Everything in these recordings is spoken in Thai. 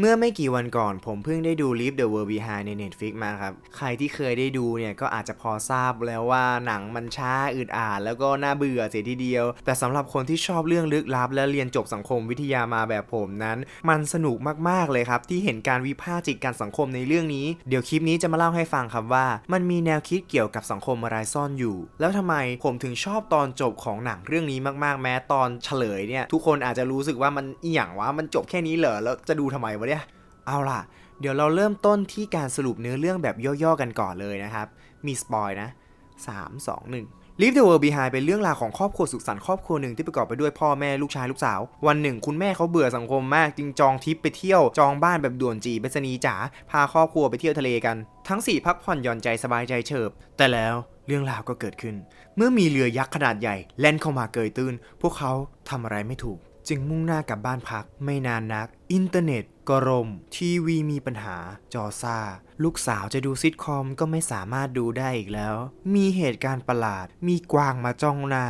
เมื่อไม่กี่วันก่อนผมเพิ่งได้ดู Leave the World Behind ใน Netflix มาครับ ใครที่เคยได้ดูเนี่ยก็อาจจะพอทราบแล้วว่าหนังมันช้าอึดอ่านแล้วก็น่าเบื่อเสียทีเดียว แต่สำหรับคนที่ชอบเรื่องลึกลับ และเรียนจบสังคมวิทยามาแบบผมนั้น มันสนุกมากๆเลยครับ ที่เห็นการวิพากษ์จิตการสังคมในเรื่องนี้ เดี๋ยวคลิปนี้จะมาเล่าให้ฟังครับว่า มันมีแนวคิดเกี่ยวกับสังคมอะไรซ่อนอยู่ แล้วทำไมผมถึงชอบตอนจบของหนังเรื่องนี้มากๆ แม้ตอนเฉลยเนี่ยทุกคนอาจจะรู้สึกว่ามันอหย่างว่ามันจบแค่นี้เหรอแล้วจะดูทำไมวะเนี่ย เอาล่ะ เดี๋ยวเราเริ่มต้นที่การสรุปเนื้อเรื่องแบบย่อๆกันก่อนเลยนะครับ มีสปอยนะ 3 2 1 Leave the World Behind เป็นเรื่องราวของครอบครัวสุขสันต์ครอบครัวหนึ่งที่ประกอบไปด้วยพ่อแม่ลูกชายลูกสาว วันหนึ่งคุณแม่เขาเบื่อสังคมมากจึงจองทริปไปเที่ยวจองบ้านแบบด่วนจีไปรษณียจ๋าพาครอบครัวไปเที่ยวทะเลกัน ทั้งสี่พักผ่อนหย่อนใจสบายใจเฉิบ แต่แล้วเรื่องราวก็เกิดขึ้น เมื่อมีเรือยักษ์ขนาดใหญ่ แล่นเข้ามาเกยตื้น พวกเขาทำอะไรไม่ถูก จึงมุ่งหน้ากลับบ้านพักไม่นานนัก อินเทอร์เน็ตก็รมทีวีมีปัญหาจอซ่า ลูกสาวจะดูซิทคอมก็ไม่สามารถดูได้อีกแล้ว มีเหตุการณ์ประหลาด มีกวางมาจ้องหน้า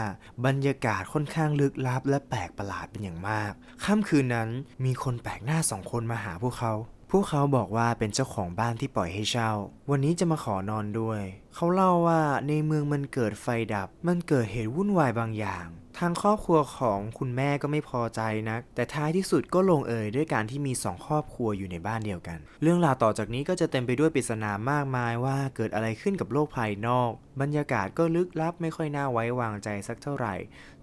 บรรยากาศค่อนข้างลึกลับ และแปลกประหลาดเป็นอย่างมากค่ำคืนนั้นมีคนแปลกหน้าสองคนมาหาพวกเขา พวกเขาบอกว่าเป็นเจ้าของบ้านที่ปล่อยให้เช่า วันนี้จะมาขอนอนด้วย เขาเล่าว่าในเมืองมันเกิดไฟดับ มันเกิดเหตุวุ่นวายบางอย่าง ทางครอบครัวของคุณแม่ก็ไม่พอใจนักแต่ท้ายที่สุดก็ลงเอยด้วยการที่มีสองครอบครัวอยู่ในบ้านเดียวกัน เรื่องราวต่อจากนี้ก็จะเต็มไปด้วยปริศนามากมายว่าเกิดอะไรขึ้นกับโลกภายนอก บรรยากาศก็ลึกลับไม่ค่อยน่าไว้วางใจสักเท่าไหร่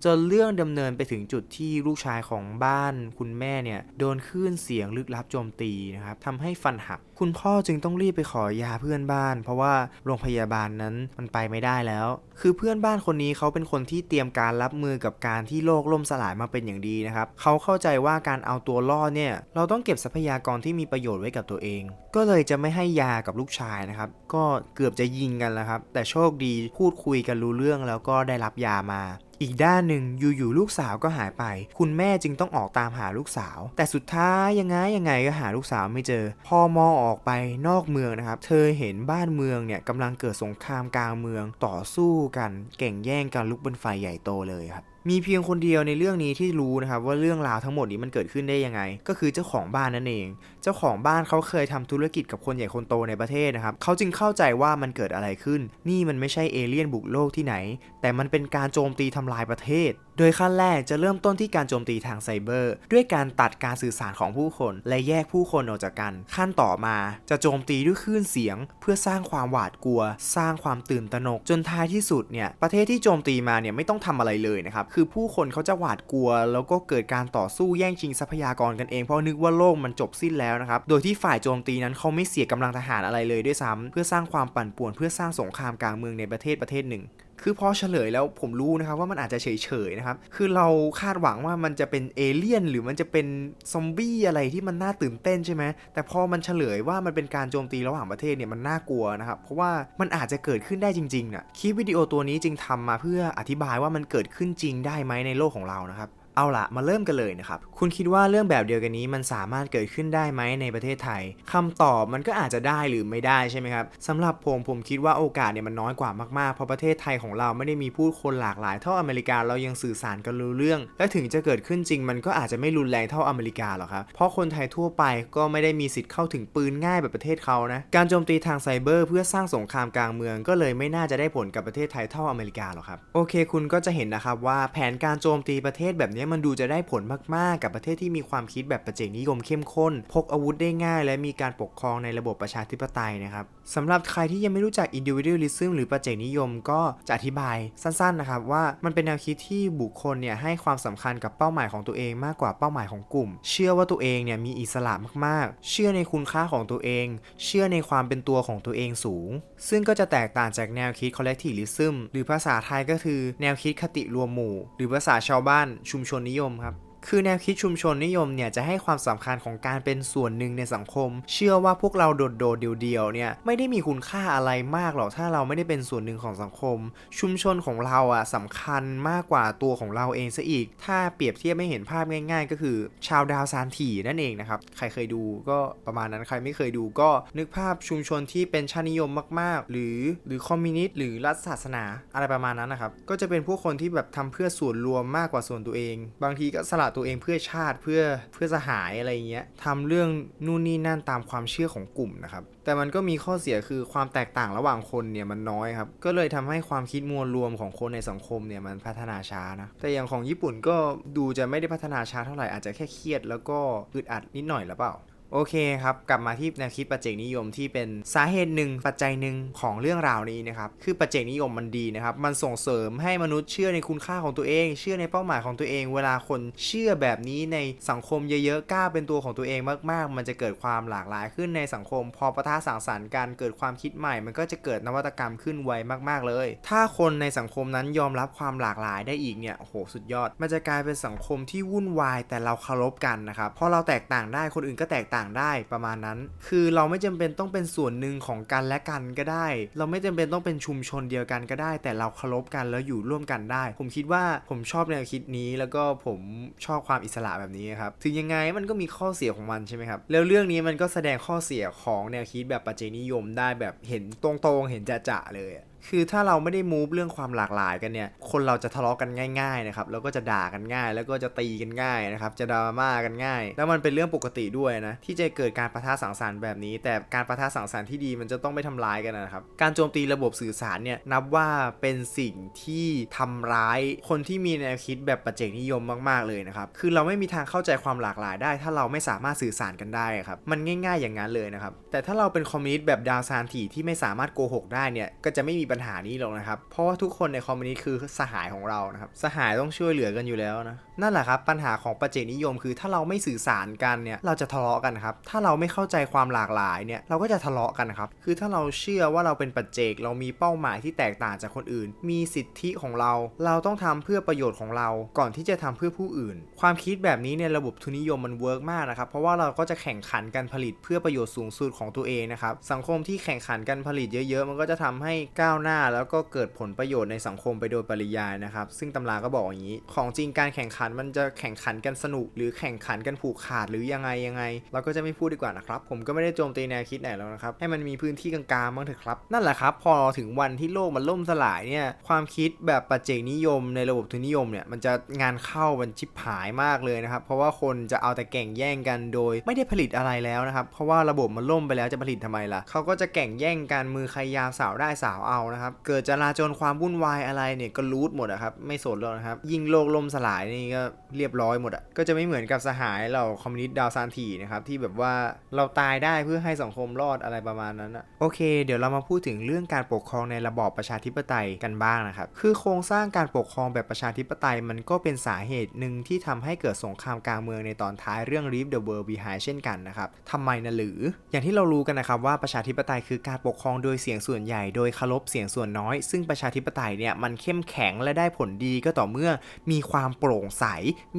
จนเรื่องดำเนินไปถึงจุดที่ลูกชายของบ้าน คุณแม่เนี่ยโดนคลื่นเสียงลึกลับโจมตีนะครับทำให้ฟันหัก คุณพ่อจึงต้องรีบไปขอยาเพื่อนบ้าน เพราะว่าโรงพยาบาลนั้นมันไปไม่ได้แล้วคือเพื่อนบ้านคนนี้เขาเป็นคนที่เตรียมการรับมือกับการที่โลกล่มสลายมาเป็นอย่างดีนะครับเขาเข้าใจว่าการเอาตัวรอดเนี่ยเราต้องเก็บทรัพยากรที่มีประโยชน์ไว้กับตัวเอง ก็เลยจะไม่ให้ยากับลูกชายนะครับ ก็เกือบจะยิงกันแล้วครับ แต่โชคดีพูดคุยกันรู้เรื่องแล้วก็ได้รับยามา อีกด้านหนึ่งอยู่ๆลูกสาวก็หายไป คุณแม่จึงต้องออกตามหาลูกสาว แต่สุดท้ายยังไงยังไงก็หาลูกสาวไม่เจอ พอมองออกไปนอกเมืองนะครับ เธอเห็นบ้านเมืองเนี่ยกำลังเกิดสงครามกลางเมืองต่อสู้กัน เก่งแย่งกันลุกบนไฟใหญ่โตเลยครับ มีเพียงคนเดียวในเรื่องนี้ที่รู้นะครับว่าเรื่องราวทั้งหมดนี้มันเกิดขึ้นได้ยังไง ก็คือเจ้าของบ้านนั่นเอง เจ้าของบ้านเขาเคยทำธุรกิจกับคนใหญ่คนโตในประเทศนะครับเขาจึงเข้าใจว่ามันเกิดอะไรขึ้น นี่มันไม่ใช่เอเลี่ยนบุกโลกที่ไหน แต่มันเป็นการโจมตีทำลายประเทศโดยขั้นแรกจะเริ่มต้นที่การโจมตีทางไซเบอร์ ด้วยการตัดการสื่อสารของผู้คน และแยกผู้คนออกจากกัน ขั้นต่อมาจะโจมตีด้วยคลื่นเสียง เพื่อสร้างความหวาดกลัว สร้างความตื่นตระหนกจนท้ายที่สุดเนี่ยประเทศที่โจมตีมาเนี่ยไม่ต้องทำอะไรเลยนะครับคือผู้คนเขาจะหวาดกลัว แล้วก็เกิดการต่อสู้แย่งชิงทรัพยากรกันเองเพราะนึกว่าโลกมันจบสิ้นแล้วนะครับโดยที่ฝ่ายโจมตีนั้นเขาไม่เสียกำลังทหารอะไรเลยด้วยซ้ำเพื่อสร้างความปั่นป่วนเพื่อสร้างสงครามกลางเมืองในประเทศประเทศหนึ่ง คือพอเฉลยแล้วผมรู้นะครับว่ามันอาจจะเฉยๆนะครับ คือเราคาดหวังว่ามันจะเป็นเอเลี่ยน หรือมันจะเป็นซอมบี้อะไรที่มันน่าตื่นเต้นใช่ไหมแต่พอมันเฉลยว่ามันเป็นการโจมตีระหว่างประเทศเนี่ยมันน่ากลัวนะครับ เพราะว่ามันอาจจะเกิดขึ้นได้จริงๆนะคลิปวิดีโอตัวนี้จึงทำมาเพื่ออธิบายว่ามันเกิดขึ้นจริงได้ไหมในโลกของเรานะครับ เอาละมาเริ่มกันเลยนะครับ คุณคิดว่าเรื่องแบบเดียวกันนี้มันสามารถเกิดขึ้นได้ไหมในประเทศไทยคำตอบมันก็อาจจะได้หรือไม่ได้ใช่ไหมครับสำหรับผมผมคิดว่าโอกาสเนี่ยมันน้อยกว่ามากๆ เพราะประเทศไทยของเราไม่ได้มีผู้คนหลากหลายเท่าอเมริกาเรายังสื่อสารกันรู้เรื่อง และถึงจะเกิดขึ้นจริงมันก็อาจจะไม่รุนแรงเท่าอเมริกาหรอกครับ เพราะคนไทยทั่วไปก็ไม่ได้มีสิทธิ์เข้าถึงปืนง่ายแบบประเทศเขานะ การโจมตีทางไซเบอร์เพื่อสร้างสงครามกลางเมือง ก็เลยไม่น่าจะได้ผลกับประเทศไทยเท่าอเมริกาหรอกครับ โอเค คุณก็จะเห็นนะครับว่าแผนการโจมตีประเทศแบบนี้มันดูจะได้ผลมากๆ กับประเทศที่มีความคิดแบบประเจกนิยมเข้มข้น พกอาวุธได้ง่าย และมีการปกครองในระบบประชาธิปไตยนะครับสำหรับใครที่ยังไม่รู้จัก individualism หรือประเจกนิยมก็จะอธิบายสั้นๆนะครับว่ามันเป็นแนวคิดที่บุคคลเนี่ยให้ความสำคัญกับเป้าหมายของตัวเองมากกว่าเป้าหมายของกลุ่ม เชื่อว่าตัวเองเนี่ยมีอิสระมากๆ เชื่อในคุณค่าของตัวเอง เชื่อในความเป็นตัวของตัวเองสูง ซึ่งก็จะแตกต่างจากแนวคิด collectivism หรือภาษาไทยก็คือแนวคิดคติรวมหมู่ หรือภาษาชาวบ้านชุมชนนิยมครับ คือแนวคิดชุมชนนิยมเนี่ยจะให้ความสำคัญของการเป็นส่วนหนึ่งในสังคม เชื่อว่าพวกเราโดดๆเดียวๆเนี่ยไม่ได้มีคุณค่าอะไรมากหรอกถ้าเราไม่ได้เป็นส่วนหนึ่งของสังคม ชุมชนของเราอะสำคัญมากกว่าตัวของเราเองซะอีก ถ้าเปรียบเทียบไม่เห็นภาพง่าย ๆ ก็คือ ชาวดาวซานถีนั่นเองนะครับใครเคยดูก็ประมาณนั้นใครไม่เคยดูก็นึกภาพชุมชนที่เป็นชาตินิยมมากๆ หรือหรือคอมมิวนิสต์หรือรัฐศาสนาอะไรประมาณนั้นนะครับก็จะเป็นพวกคนที่แบบทำเพื่อส่วนรวมมากกว่าส่วนตัวเอง บางทีก็สละตัวเองเพื่อชาติเพื่อเพื่อสหายอะไรอย่างเงี้ยทำเรื่องนู่นนี่นั่นตามความเชื่อของกลุ่มนะครับแต่มันก็มีข้อเสียคือความแตกต่างระหว่างคนเนี่ยมันน้อยครับก็เลยทำให้ความคิดมวลรวมของคนในสังคมเนี่ยมันพัฒนาช้านะแต่อย่างของญี่ปุ่นก็ดูจะไม่ได้พัฒนาช้าเท่าไหร่อาจจะแค่เครียดแล้วก็อึดอัดนิดหน่อยหรือเปล่า โอเคครับกลับมาที่แนวคิดปัจเจกนิยมที่เป็นสาเหตุหนึ่งปัจจัยหนึ่งของเรื่องราวนี้นะครับคือปัจเจกนิยมมันดีนะครับมันส่งเสริมให้มนุษย์เชื่อในคุณค่าของตัวเอง เชื่อในเป้าหมายของตัวเอง เวลาคนเชื่อแบบนี้ในสังคมเยอะๆกล้าเป็นตัวของตัวเองมากๆ มันจะเกิดความหลากหลายขึ้นในสังคม พอประทะสังสรรค์การเกิดความคิดใหม่ มันก็จะเกิดนวัตกรรมขึ้นไวมากๆเลย ถ้าคนในสังคมนั้นยอมรับความหลากหลายได้อีกเนี่ยโอ้โหสุดยอด มันจะกลายเป็นสังคมที่วุ่นวายแต่เราเคารพกันนะครับพอเราแตกต่างได้คนอื่นก็แตกต่างได้ประมาณนั้น คือเราไม่จำเป็นต้องเป็นส่วนหนึ่งของกันและกันก็ได้ เราไม่จำเป็นต้องเป็นชุมชนเดียวกันก็ได้ แต่เราเคารพกันแล้วอยู่ร่วมกันได้ ผมคิดว่าผมชอบแนวคิดนี้แล้วก็ผมชอบความอิสระแบบนี้ครับถึงยังไงมันก็มีข้อเสียของมันใช่ไหมครับแล้วเรื่องนี้มันก็แสดงข้อเสียของแนวคิดแบบปัจเจกนิยมได้แบบเห็นตรงๆเห็นจะๆเลยอะ คือถ้าเราไม่ได้มูฟเรื่องความหลากหลายกันเนี่ย คนเราจะทะเลาะกันง่ายๆนะครับ แล้วก็จะด่ากันง่าย แล้วก็จะตีกันง่ายนะครับ จะดราม่ากันง่าย แล้วมันเป็นเรื่องปกติด้วยนะ ที่จะเกิดการประทะสังสรรค์แบบนี้ แต่การประทะสังสรรค์ที่ดีมันจะต้องไม่ทำร้ายกันนะครับ การโจมตีระบบสื่อสารเนี่ยนับว่าเป็นสิ่งที่ทำร้ายคนที่มีแนวคิดแบบปัจเจกนิยมมากๆเลยนะครับ คือเราไม่มีทางเข้าใจความหลากหลายได้ ถ้าเราไม่สามารถสื่อสารกันได้ครับ มันง่าย ๆอย่างนั้นเลยนะครับ แต่ถ้าเราเป็นคอมมิวนิสต์แบบดาวซานทีที่ไม่สามารถโกหกได้เนี่ย ก็จะไม่มีปัญหานี้หรอกนะครับ เพราะว่าทุกคนในคอมมิวนิสต์คือสหายของเรานะครับ สหายต้องช่วยเหลือกันอยู่แล้วนะ นั่นแหละครับ ปัญหาของปัจเจกนิยมคือ ถ้าเราไม่สื่อสารกันเนี่ย เราจะทะเลาะกันครับ ถ้าเราไม่เข้าใจความหลากหลายเนี่ย เราก็จะทะเลาะกันครับ คือถ้าเราเชื่อว่าเราเป็นปัจเจก เรามีเป้าหมายที่แตกต่างจากคนอื่น มีสิทธิของเรา เราต้องทำเพื่อประโยชน์ของเรา ก่อนที่จะทำเพื่อผู้อื่น ความคิดแบบนี้ในระบบทุนนิยมมันเวิร์กมากนะครับ เพราะว่าเราก็จะแข่งขันกันผลิตเพื่อประโยชน์สูงสุดของตัวเองนะครับ สังคมที่แข่งขันกันผลิตเยอะ ๆ มันก็จะทำให้ก้าวหน้าแล้วก็เกิดผลประโยชน์ในสังคมไปโดยปริยายนะครับ ซึ่งตำราก็บอกอย่างนี้ ของจริงการแข่งขันมันจะแข่งขันกันสนุก หรือแข่งขันกันผูกขาดหรือยังไงยังไง เราก็จะไม่พูดดีกว่านะครับ ผมก็ไม่ได้โจมตีแนวคิดไหนแล้วนะครับ ให้มันมีพื้นที่กลางๆบ้างเถอะครับ นั่นแหละครับ พอถึงวันที่โลกมันล่มสลายเนี่ย ความคิดแบบปัจเจกนิยมในระบบทุนนิยมเนี่ยมันจะงานเข้ามันชิบหายมากเลยนะครับ เพราะว่าคนจะเอาแต่แข่งแย่งกันโดย ไม่ได้ผลิตอะไรแล้วนะครับ เพราะว่าระบบมันล่มไปแล้วจะผลิตทำไมล่ะเขาก็จะแข่งแย่งกันมือใครยาวสาวได้สาวเอานะครับ เกิดจราจนความวุ่นวายอะไรเนี่ยก็รูทหมดอะครับ ไม่สนแล้วนะครับ ยิ่งโลกล่มสลายนี่ก็เรียบร้อยหมดอะก็จะไม่เหมือนกับสหายเราคอมมิวนิสต์ดาวซานทีนะครับที่แบบว่าเราตายได้เพื่อให้สังคมรอดอะไรประมาณนั้นอะโอเค เดี๋ยวเรามาพูดถึงเรื่องการปกครองในระบอบประชาธิปไตยกันบ้างนะครับ คือโครงสร้างการปกครองแบบประชาธิปไตยมันก็เป็นสาเหตุหนึ่งที่ทำให้เกิดสงครามกลางเมืองในตอนท้ายเรื่อง Leave the World Behind เช่นกันนะครับทำไมนะหรือ อย่างที่เรารู้กันนะครับว่าประชาธิปไตยคือการปกครองโดยเสียงส่วนใหญ่โดยเคารพเสียงส่วนน้อย ซึ่งประชาธิปไตยเนี่ยมันเข้มแข็งและได้ผลดีก็ต่อเมื่อมีความโปร่งใส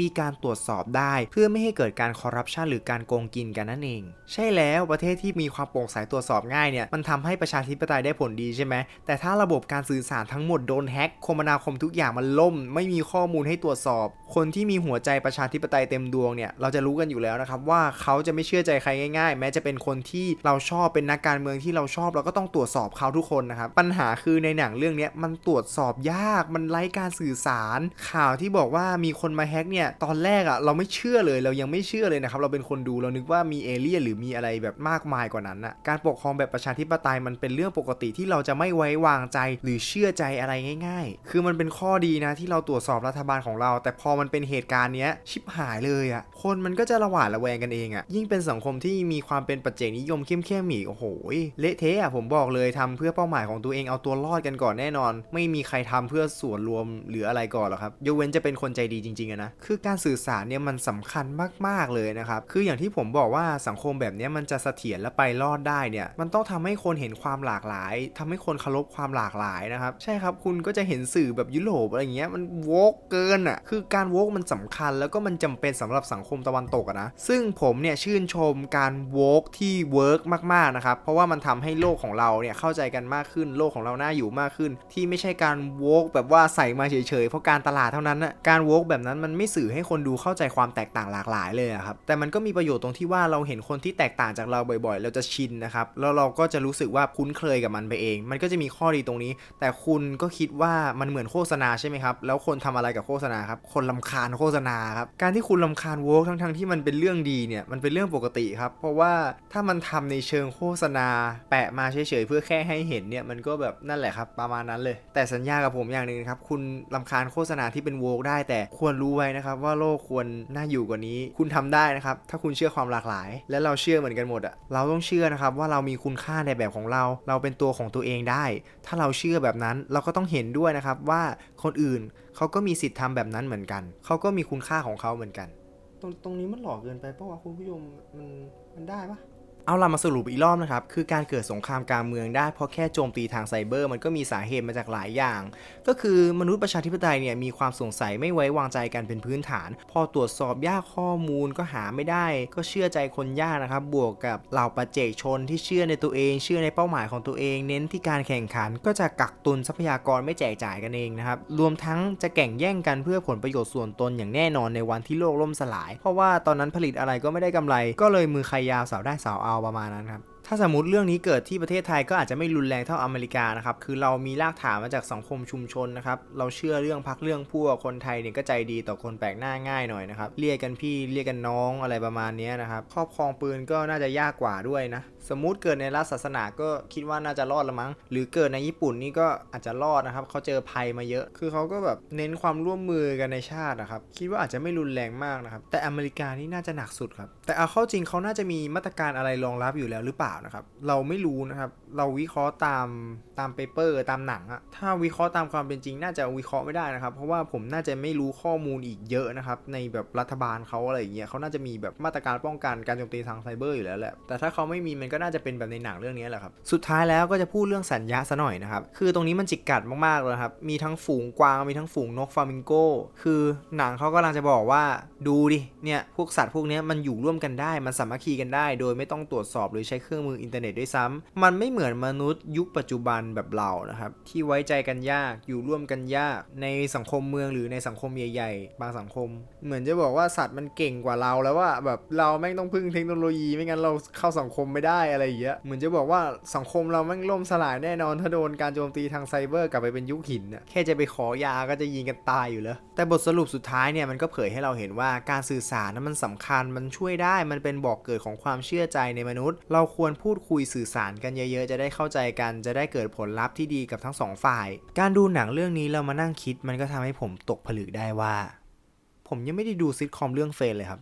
มีการตรวจสอบได้ เพื่อไม่ให้เกิดการคอร์รัปชันหรือการโกงกินกันนั่นเอง ใช่แล้วประเทศที่มีความโปร่งใสตรวจสอบง่ายเนี่ยมันทำให้ประชาธิปไตยได้ผลดีใช่ไหมแต่ถ้าระบบการสื่อสารทั้งหมดโดนแฮ็กคมนาคมทุกอย่างมันล่ม ไม่มีข้อมูลให้ตรวจสอบ คนที่มีหัวใจประชาธิปไตยเต็มดวงเนี่ยเราจะรู้กันอยู่แล้วนะครับว่าเขาจะไม่เชื่อใจใครง่าย ๆ แม้จะเป็นคนที่เราชอบเป็นนักการเมืองที่เราชอบเราก็ต้องตรวจสอบเขาทุกคนนะครับปัญหาคือในหนังเรื่องนี้มันตรวจสอบยากมันไร้การสื่อสาร ข่าวที่บอกว่ามีคนมาแฮ็กเนี่ยตอนแรกอะเราไม่เชื่อเลยเรายังไม่เชื่อเลยนะครับเราเป็นคนดูเรานึกว่ามีเอเลี่ยนหรือมีอะไรแบบมากมายกว่านั้นอะการปกครองแบบประชาธิปไตยมันเป็นเรื่องปกติที่เราจะไม่ไว้วางใจหรือเชื่อใจอะไรง่าย ๆ คือมันเป็นข้อดีนะที่เราตรวจสอบรัฐบาลของเรา แต่พอมันันเป็นเหตุการณ์เนี้ยชิบหายเลยอะคนมันก็จะระหวาดระแวงกันเองอะยิ่งเป็นสังคมที่มีความเป็นปัจเจกนิยมเข้มๆอีกโอ้โหเละเทะอะผมบอกเลยทำเพื่อเป้าหมายของตัวเองเอาตัวรอดกันก่อนแน่นอน ไม่มีใครทำเพื่อส่วนรวมหรืออะไรก่อนหรอกครับยกเว้นจะเป็นคนใจดีจริงๆนะคือการสื่อสารเนี่ยมันสำคัญมากๆเลยนะครับคืออย่างที่ผมบอกว่าสังคมแบบเนี้ยมันจะเสถียรและไปรอดได้เนี่ยมันต้องทำให้คนเห็นความหลากหลายทำให้คนเคารพความหลากหลายนะครับใช่ครับคุณก็จะเห็นสื่อแบบยุโรปอะไรเงี้ยมันโวกเกินอะคือการโวกมันสำคัญ แล้วก็มันจำเป็นสำหรับสังคมตะวันตกนะ ซึ่งผมเนี่ยชื่นชมการโวกที่เวิร์กมากๆนะครับ เพราะว่ามันทำให้โลกของเราเนี่ยเข้าใจกันมากขึ้น โลกของเราน่าอยู่มากขึ้น ที่ไม่ใช่การโวกแบบว่าใส่มาเฉยๆ เพราะการตลาดเท่านั้นนะการโวกแบบนั้นมันไม่สื่อให้คนดูเข้าใจความแตกต่างหลากหลายเลยครับ แต่มันก็มีประโยชน์ตรงที่ว่าเราเห็นคนที่แตกต่างจากเราบ่อยๆ เราจะชินนะครับ แล้วเราก็จะรู้สึกว่าคุ้นเคยกับมันไปเอง มันก็จะมีข้อดีตรงนี้ แต่คุณก็คิดว่ามันเหมือนโฆษณาใช่ไหมครับ แล้วคนทำอะไรกับโฆษณาครับ คนลำคาญโฆษณาครับ การที่คุณลำคาญโวกทั้งๆที่มันเป็นเรื่องดีเนี่ยมันเป็นเรื่องปกติครับ เพราะว่าถ้ามันทำในเชิงโฆษณา แปะมาเฉยๆเพื่อแค่ให้เห็นเนี่ยมันก็แบบนั่นแหละครับประมาณนั้นเลย แต่สัญญากับผมอย่างหนึ่งครับคุณลำคาญโฆษณาที่เป็นโวกได้ แต่ควรรู้ไว้นะครับว่าโลกควรน่าอยู่กว่านี้ คุณทำได้นะครับถ้าคุณเชื่อความหลากหลาย และเราเชื่อเหมือนกันหมดอะเราต้องเชื่อนะครับว่าเรามีคุณค่าในแบบของเรา เราเป็นตัวของตัวเองได้ ถ้าเราเชื่อแบบนั้นเราก็ต้องเห็นด้วยนะครับว่า คนอื่นเขาก็มีสิทธิ์ทำแบบนั้นเหมือนกัน เขาก็มีคุณค่าของเขาเหมือนกัน ตรงตรงนี้มันหลอกเกินไปเพราะว่าคุณผู้ชมมันมันได้ปะ เอาล่ะมาสรุปอีกรอบนะครับ คือการเกิดสงครามกลางเมืองได้เพราะแค่โจมตีทางไซเบอร์มันก็มีสาเหตุมาจากหลายอย่าง ก็คือมนุษย์ประชาธิปไตยเนี่ยมีความสงสัยไม่ไว้วางใจกันเป็นพื้นฐาน พอตรวจสอบยากข้อมูลก็หาไม่ได้ ก็เชื่อใจคนยากนะครับ บวกกับเหล่าปัจเจกชนที่เชื่อในตัวเอง เชื่อในเป้าหมายของตัวเอง เน้นที่การแข่งขัน ก็จะกักตุนทรัพยากรไม่แจกจ่ายกันเองนะครับ รวมทั้งจะแข่งแย่งกันเพื่อผลประโยชน์ส่วนตนอย่างแน่นอนในวันที่โลกล่มสลาย เพราะว่าตอนนั้นผลิตอะไรก็ไม่ได้กำไร ก็เลยมือใครยาวสาวได้สาวเอาประมาณนั้นครับ ถ้าสมมติเรื่องนี้เกิดที่ประเทศไทยก็อาจจะไม่รุนแรงเท่าอเมริกานะครับ คือเรามีรากฐานมาจากสังคมชุมชนนะครับ เราเชื่อเรื่องพักเรื่องพวกคนไทยเนี่ยก็ใจดีต่อคนแปลกหน้าง่ายหน่อยนะครับ เรียกกันพี่เรียกกันน้องอะไรประมาณนี้นะครับ ครอบครองปืนก็น่าจะยากกว่าด้วยนะ สมมติเกิดในรัฐศาสนาก็คิดว่าน่าจะรอดละมั้ง หรือเกิดในญี่ปุ่นนี่ก็อาจจะรอดนะครับเขาเจอภัยมาเยอะ คือเขาก็แบบเน้นความร่วมมือกันในชาตินะครับ คิดว่าอาจจะไม่รุนแรงมากนะครับ แต่อเมริกานี่น่าจะหนักสุดครับ แต่เอาเข้าจริงเขาน่าจะมีมาตรการอะไรรองรับอยู่แล้วหรือเปล่านะครับ เราไม่รู้นะครับ เราวิเคราะห์ตามตามเปเปอร์ตามหนังอะถ้าวิเคราะห์ตามความเป็นจริง น่าจะวิเคราะห์ไม่ได้นะครับ เพราะว่าผมน่าจะไม่รู้ข้อมูลอีกเยอะนะครับ ในแบบรัฐบาลเขาอะไรอย่างเงี้ยเขาน่าจะมีแบบมาตรการป้องกันการโจมตีทางไซเบอร์อยู่แล้วแหละแต่ถ้าเขาไม่มีมันก็น่าจะเป็นแบบในหนังเรื่องนี้แหละครับสุดท้ายแล้วก็จะพูดเรื่องสัญญาซะหน่อยนะครับคือตรงนี้มันจิกกัดมากๆเลยครับมีทั้งฝูงกวางมีทั้งฝูงนกฟามิงโกคือหนังเขากำลังจะบอกว่าดูดิเนี่ยพวกสัตว์พวกนี้มันอยู่ร่วมกันได้ มันสามัคคีกันได้ โดยไม่ต้องตรวจสอบหรือใช้เครื่องมืออินเทอร์เน็ตด้วยซ้ำมันไม่เหมือนมนุษย์ยุคปัจจุบันแบบเรานะครับ ที่ไว้ใจกันยากอยู่ร่วมกันยาก ในสังคมเมืองหรือในสังคมใหญ่ๆ บางสังคม เหมือนจะบอกว่าสัตว์มันเก่งกว่าเราแล้วว่าแบบเราแม่งต้องพึ่งเทคโนโลยีไม่งั้นเราเข้าสังคมไม่ได้อะไรอย่างเงี้ยเหมือนจะบอกว่าสังคมเราแม่งล่มสลายแน่นอนถ้าโดนการโจมตีทางไซเบอร์กลับไปเป็นยุคหินน่ะแค่จะไปขอยาก็จะยิงกันตายอยู่แล้วแต่บทสรุปสุดท้ายเนี่ยมันก็เผยให้เราเห็นว่าการสื่อสารนั้นมันสำคัญมันช่วยได้มันเป็นบอกเกิดของความเชื่อใจในมนุษย์ เราควรพูดคุยสื่อสารกันเยอะๆ จะได้เข้าใจกัน จะได้เกิดผลลัพธ์ที่ดีกับทั้งสองฝ่าย การดูหนังเรื่องนี้เรามานั่งคิดมันก็ทำให้ผมตกผลึกได้ว่า ผมยังไม่ได้ดูซิทคอมเรื่องเฟรนเลยครับ